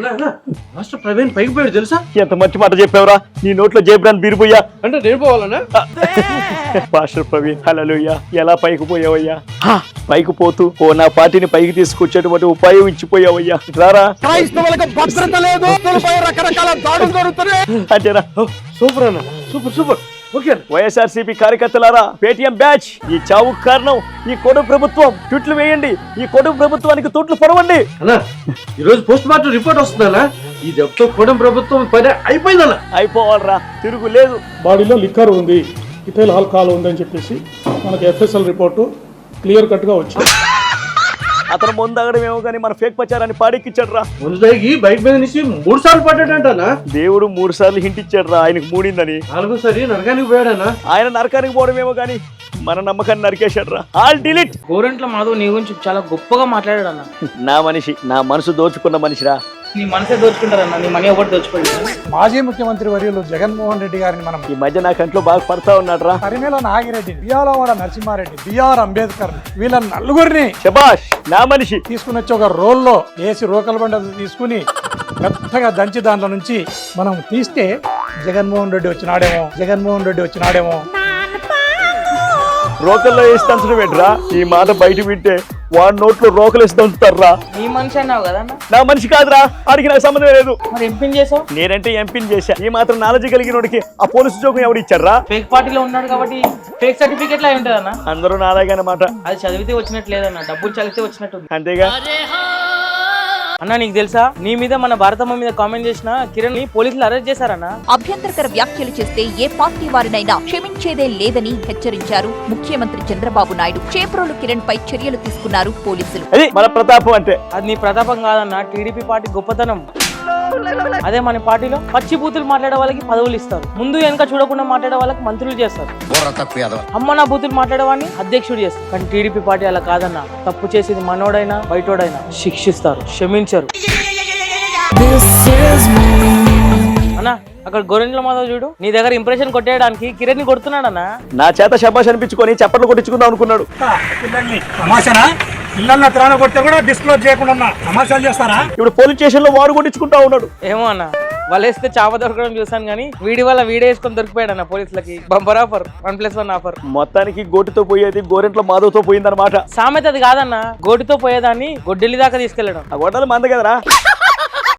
Master Praveen పైకి పోయాడు తెలుసా? ఎంత మంచి మాట చెప్పావురా. నీ నోట్లో జేబ్రాన్ బీరిపోయా అంటే నేను పోవాలన్నా పాస్టర్ ప్రవీణ్ హల్లెలూయా. ఎలా పైకి పోయావయ్యా? పైకి పోతూ ఓ నా పార్టీని పైకి తీసుకొచ్చేటువంటి ఉపాయం ఇచ్చిపోయావయ్యా. రారా. క్రైస్తవులకు భద్రత లేదు. రకరకాల దాడులు జరుగుతున్నాయి. అంతేనా? సూపర్ అన్న. Super super. వైఎస్ఆర్సీపీ కార్యకర్తలారా పేటిఎం బ్యాచ్ ఈ చావుకు కారణం ఈ కొడు ప్రభుత్వం ట్విట్లు వేయండి ఈ కొడు ప్రభుత్వానికి తుట్లు పొడవండి. అన్నా ఈరోజు పోస్ట్ మార్టం రిపోర్ట్ వస్తుందన్నా ఈ దెబ్బతో కూడం ప్రభుత్వం పని అయిపోయిందన్న అయిపోవాలరా తిరుగు లేదు. బాడీలో లిక్కర్ ఉంది ఇథైల్ ఆల్కహాల్ ఉందని చెప్పేసి మనకి ఎఫ్ఎస్ఎల్ రిపోర్టు క్లియర్ కట్గా వచ్చింది. అతను ముందగడమేమో కానీ మన ఫేక్ ప్రచారాన్ని పాడెక్కిచ్చాడు రా. ముందు బైక్ మీద నుంచి మూడు సార్లు పడ్డాడంటనా? దేవుడు మూడు సార్లు హింట్ ఇచ్చాడు రా ఆయనకు మూడిందని. నాలుగోసారి నరకానికి పోయాడన్నా ఆయన నరకానికి పోవడమేమో కానీ మన నమ్మకాన్ని నరికేశాడు రా. ఆల్ డిలీట్ గోరెంట్ల మాధవ్ నీ గురించి చాలా గొప్పగా మాట్లాడాడు అన్న నా మనిషి నా మనసు దోచుకున్న మనిషిరా. నీ మనసే దోచుకుంటారన్న నీ మనీ ఒకటి మాజీ ముఖ్యమంత్రి వర్యులు జగన్మోహన్ రెడ్డి గారిని మనం ఈ మధ్య నా కంట్లో బాగా పడతా ఉన్నాడు రా పరిమేల నాగిరెడ్డి బియ్యాలవాడ నరసింహారెడ్డి బిఆర్ అంబేద్కర్ వీళ్ళ నలుగురిని శబాష్ నా మనిషి. తీసుకుని వచ్చి ఒక రోల్లో వేసి రోకల బండ తీసుకుని మెత్తగా దంచి దాంట్లో నుంచి మనం తీస్తే జగన్మోహన్ రెడ్డి వచ్చినాడేమో జగన్మోహన్ రెడ్డి వచ్చినాడేమో. రోకల్లో వేసి దంచడం ఏంట్రా? ఈ మాట బయట వింటే వాడి నోట్లో రోకలు వేసి దంచుతారా నీ మనిషి అన్నావు కదా నా మనిషి కాదురా ఆడికి నాకు సంబంధం లేదు. మరి ఎంపిన్ చేసావు? నేనంటే ఎంపిన్ చేశా? ఈ మాత్రం నాలెడ్జ్ కలిగినోడికి ఆ పోలీసు ఉద్యోగం ఎవడు ఇచ్చారా ఫేక్ పార్టీలో ఉన్నాడు కాబట్టి ఫేక్ సర్టిఫికేట్ అయి ఉంటుంది అన్న అందరూ నాలాగే అన్నమాట. అది చదివితే వచ్చినట్టు లేదన్న డబ్బులు చదివితే వచ్చినట్టుంది. అంతేగా? అన్న నీకు తెలుసా? నీ మీద మన భారతమ్మ మీద కామెంట్ చేసిన కిరణ్ని పోలీసులు అరెస్ట్ చేశారన్న. అభ్యంతరకర వ్యాఖ్యలు చేస్తే ఏ పార్టీ వారినైనా క్షమించేదే లేదని హెచ్చరించారు ముఖ్యమంత్రి చంద్రబాబు నాయుడు. చేప్రోలు కిరణ్ పై చర్యలు తీసుకున్నారు పోలీసులు. అది మన ప్రతాపం అంటే. అది నీ ప్రతాపం కాదన్న టీడీపీ పార్టీ గొప్పతనం. అదే మన పార్టీలో పచ్చి బూతులు మాట్లాడే వాళ్ళకి పదవులు ఇస్తారు. ముందు వెనక చూడకుండా మాట్లాడే వాళ్ళకి మంత్రులు చేస్తారు. అమ్మ నా బూతులు మాట్లాడేవాడిని అధ్యక్షుడు చేస్తారు. కానీ టీడీపీ పార్టీ అలా కాదన్న. తప్పు చేసేది మనోడైనా బయటోడైనా శిక్షిస్తారు క్షమించరు. అన్న అక్కడ గొరెంట్ల మాధవ్ చూడు. నీ దగ్గర ఇంప్రెషన్ కొట్టేయడానికి కిరణ్ని కొడుతున్నాడన్నా. నా చేత శబాష్ అనిపించుకొని చప్పట్లు కొట్టించుకుందాం అనుకున్నాడు. పిల్లల్ని త్రాణ కొడితే కూడా డిస్క్లోజ్ చేయకుండా తమాషాలు చేస్తారా? ఇప్పుడు పోలీస్ స్టేషన్లో వాడు కొట్టించుకుంటా ఉన్నాడు. ఏమో అన్న వాళ్ళు వేస్తే చాప దొరకడం చూసాను కానీ వీడి వల్ల వీడే వేసుకొని దొరికిపోయాడు అన్న పోలీసులకి. Bumper offer one plus one offer. మొత్తానికి గోటితో పోయేది గోరెంట్ల మాధవ్తో పోయిందన్నమాట. సామెత అది కాదన్న గోటితో పోయేదాన్ని గొడ్డెలి దాకా తీసుకెళ్ళడం. ఆ గొడ్డలు మంద కదరా?